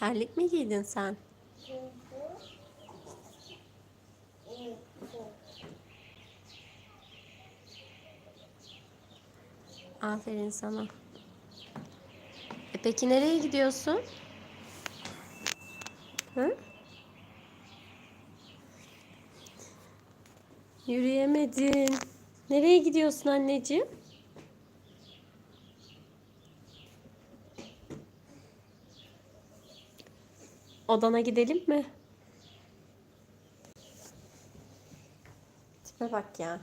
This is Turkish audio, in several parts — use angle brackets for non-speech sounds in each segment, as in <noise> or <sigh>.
Terlik mi giydin sen? Aferin sana. E peki nereye gidiyorsun? Hı? Yürüyemedin. Nereye gidiyorsun anneciğim? Odana gidelim mi? Tipe bak ya.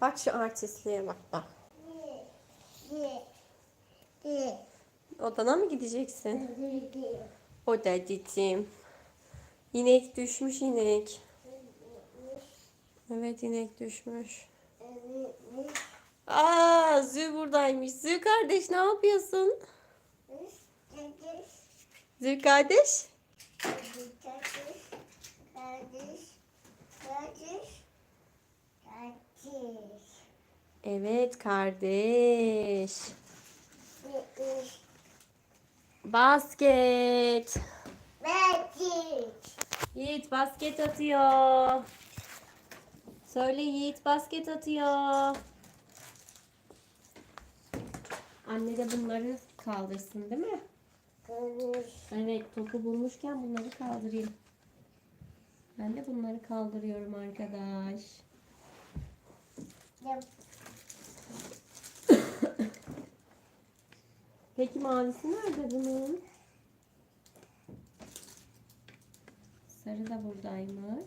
Bak şu artistliğe bak bak. Odana mı gideceksin? Odacığım. İnek düşmüş inek. Evet inek düşmüş. Aa Zü buradaymış. Zü kardeş ne yapıyorsun? Zü kardeş? Evet kardeş. Basket. Yiğit basket atıyor. Söyle Yiğit basket atıyor. Anne de bunları kaldırsın değil mi? Evet topu bulmuşken bunları kaldırayım. Ben de bunları kaldırıyorum arkadaş. Peki mavisi nerede bunun? Sarı da buradaymış.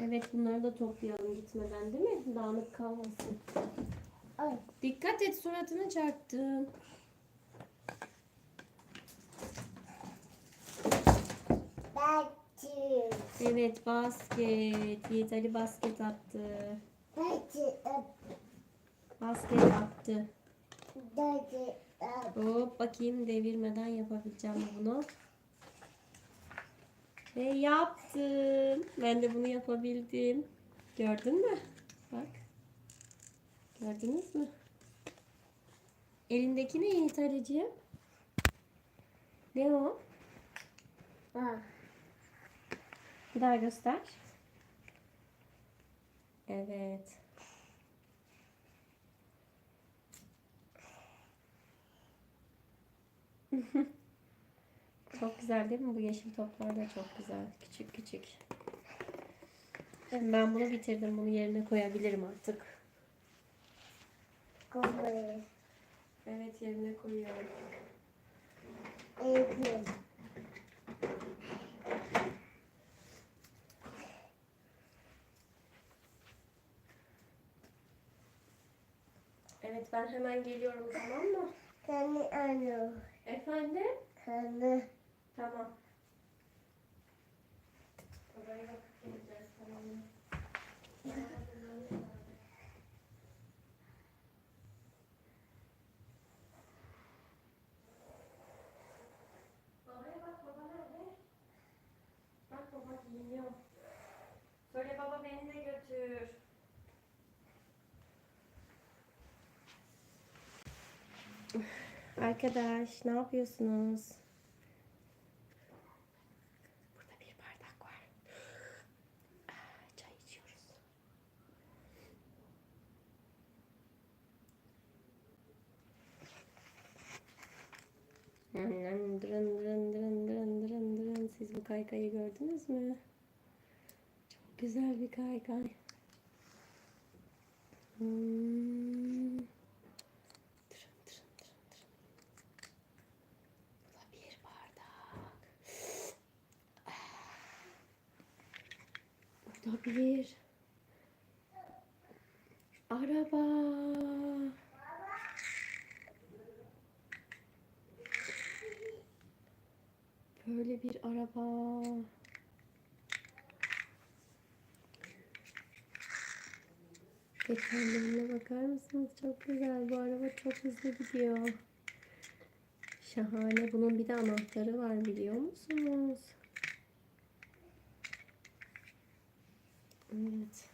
Evet bunları da toplayalım gitmeden değil mi? Dağınık kalmasın. Dikkat et suratını çarptın. Evet basket. Yiğit Ali basket attı. Basket attı. Hop bakayım devirmeden yapabileceğim mi bunu. Ve yaptım. Ben de bunu yapabildim. Gördün mü? Bak. Gördünüz mü? Elindeki ne Yiğit Ali'ciğim? Ne o? Bir daha göster. Evet. <laughs> Çok güzel değil mi? Bu yeşil toplar da çok güzel. Küçük küçük. Ben bunu bitirdim. Bunu yerine koyabilirim artık. Evet yerine koyuyorum. Evet ben hemen geliyorum tamam mı? Efendim? Tamam. Oraya bakıp geleceğiz tamam mı? Babaya bak baba nerede? Bak baba giyiniyor. Söyle baba beni de götür. Arkadaş ne yapıyorsunuz? Burada bir bardak var. Ah, Çay içiyoruz. Dırın dırın dırın dırın dırın dırın. Siz bu kaykayı gördünüz mü? Çok güzel bir kaykay. Hmm. Dırın dırın dırın dırın. Bu da bir bardak. Bir araba. Böyle bir araba. Tekerlerine bakar mısınız? Çok güzel. Bu araba çok hızlı gidiyor. Şahane. Bunun bir de anahtarı var biliyor musunuz? Evet.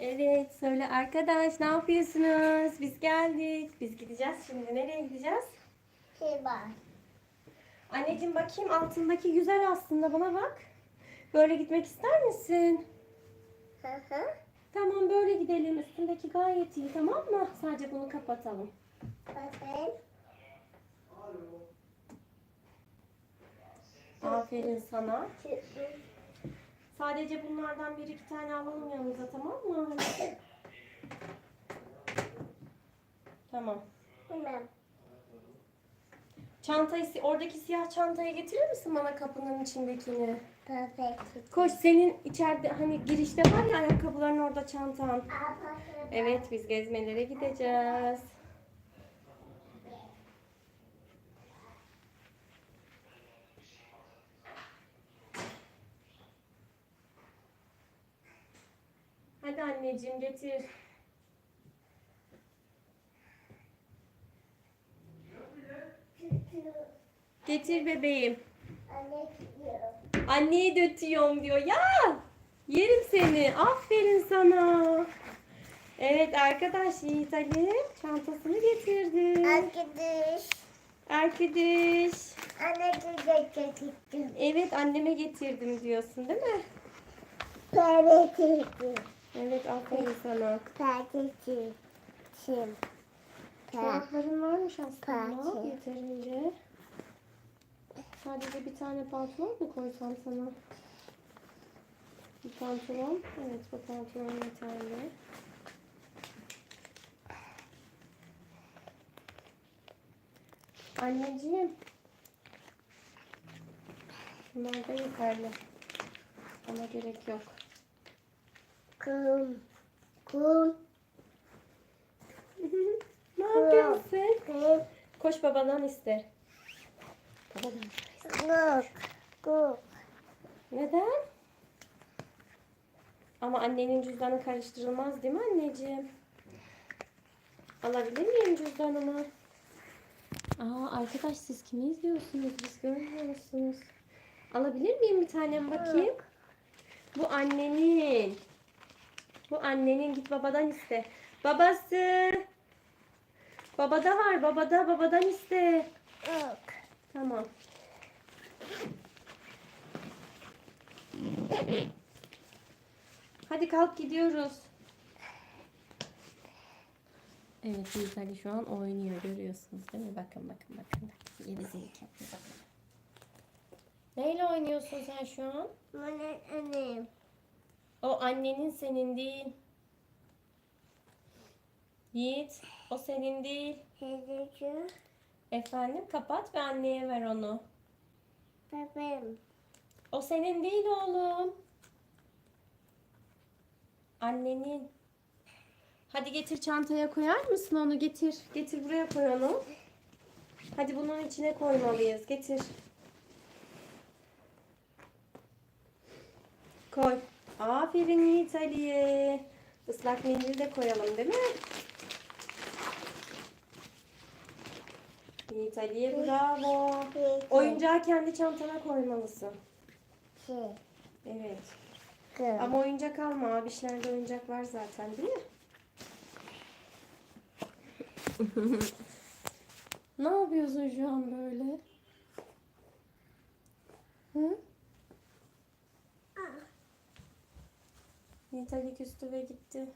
Evet söyle arkadaş ne yapıyorsunuz? Biz geldik. Biz gideceğiz şimdi. Nereye gideceğiz? Hi bak. Anneciğim bakayım altındaki güzel aslında bana bak. Böyle gitmek ister misin? Hı hı. Tamam böyle gidelim. Üstündeki gayet iyi tamam mı? Sadece bunu kapatalım. Bakın. Aferin sana. Çıktı. Sadece bunlardan bir iki tane alalım yanımıza tamam mı? Hadi. Tamam. Bilmem. Çantayı, oradaki siyah çantayı getirir misin bana kapının içindekini? Perfect. Koş senin içeride hani girişte var ya ayakkabıların orada çantan. Evet biz gezmelere gideceğiz. Hadi anneciğim getir. Getir bebeğim. Anne gidiyor. Anneyi dötüyorum diyor. Ya yerim seni. Aferin sana. Evet arkadaş Yiğit Ali çantasını getirdi. Arkadaş. Arkadaş. Anne. Çıktı. Evet anneme getirdim diyorsun değil mi? Perfect. Evet aferin sana. Çim. Çorapların varmış aslında Peki. yeterince. Sadece bir tane pantolon mu koysam sana? Bir pantolon. Evet bu pantolon yeterli. Anneciğim. Bunlar da yeterli. Ona gerek yok. Kum. Kum. ne yapıyorsun sen? Kum. Koş babadan iste. Babadan. Guk. Guk. Neden? Ama annenin cüzdanı karıştırılmaz değil mi anneciğim? Alabilir miyim cüzdanımı? Aa arkadaş siz kimi izliyorsunuz? Biz görmüyor musunuz? Alabilir miyim bir tanem bakayım? Bu annenin. Bu annenin git babadan iste. Babası. Babada var babada babadan iste. Guk. Tamam. Hadi kalk gidiyoruz. Evet Yiğit Ali şu an oynuyor görüyorsunuz değil mi? Bakın bakın bakın. Yedi zeki. Neyle oynuyorsun sen şu an? Bana annem. O annenin senin değil. Yiğit o senin değil. Teyzeciğim. Efendim kapat ve anneye ver onu. Bebeğim. O senin değil oğlum. Annenin. Hadi getir çantaya koyar mısın onu getir. Getir buraya koy onu. Hadi bunun içine koymalıyız. Getir. Koy. Aferin Yiğit Ali'ye. Islak mendil de koyalım değil mi? Yiğit Ali'ye bravo. Oyuncağı kendi çantana koymalısın. Evet. Ama oyuncak alma. Abişlerde oyuncak var zaten değil mi? <laughs> ne yapıyorsun şu an böyle? Hı? Yiğit Ali küstü ve gitti.